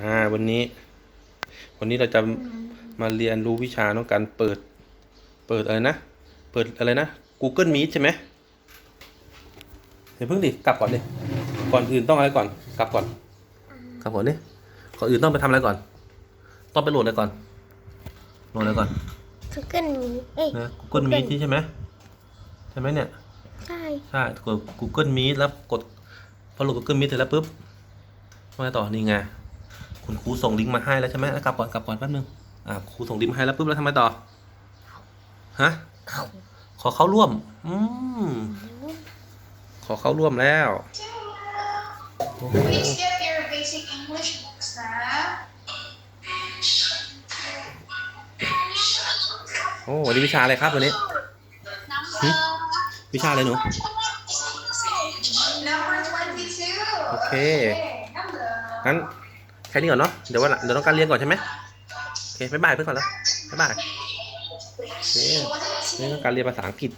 อ่าวันนี้ วันนี้เราจะมาเรียนรู้วิชาน้องการเปิด เปิดอะไรนะ เปิดอะไรนะ Google Meet ใช่ไหมเดี๋ยวเพิ่งดิกลับก่อนดิก่อนอื่นต้องอะไรก่อน กลับก่อนกลับก่อนดิก่อนอื่นต้องไปทำอะไรก่อน ต้องไปโหลดอะไรก่อนโหลดอะไรก่อนทุกคนมีเอ้ยนะ Google Meet ที่ใช่ไหมใช่ไหมเนี่ย ใช่ใช่กด Google Meet แล้วกดพอโหลด Google Meet เสร็จแล้วปุ๊บว่าไงต่อนี่ไง คุณครูส่งลิงก์มาให้แล้วใช่ไหมแล้วกลับก่อนกลับก่อนแป๊บนึงอ่าครูส่งลิงก์มาให้แล้วปุ๊บแล้วทำไมต่อฮะเขาขอเข้าร่วม อืมขอเข้าร่วมแล้วโอ้โห Please get your basic English books นะโอ้วันนี้วิชาอะไรครับวันนี้ Number วิชาอะไรหนู number 22โอเค hello งั้นแค่นี้ก่อนเนาะเดี๋ยววันหลังเดี๋ยวต้องการเรียนก่อนใช่ไหมโอเคบ๊ายบายเพื่อนก่อนแล้วบ๊ายบายโอเคนี่ต้องการเรียนภาษาอังกฤษ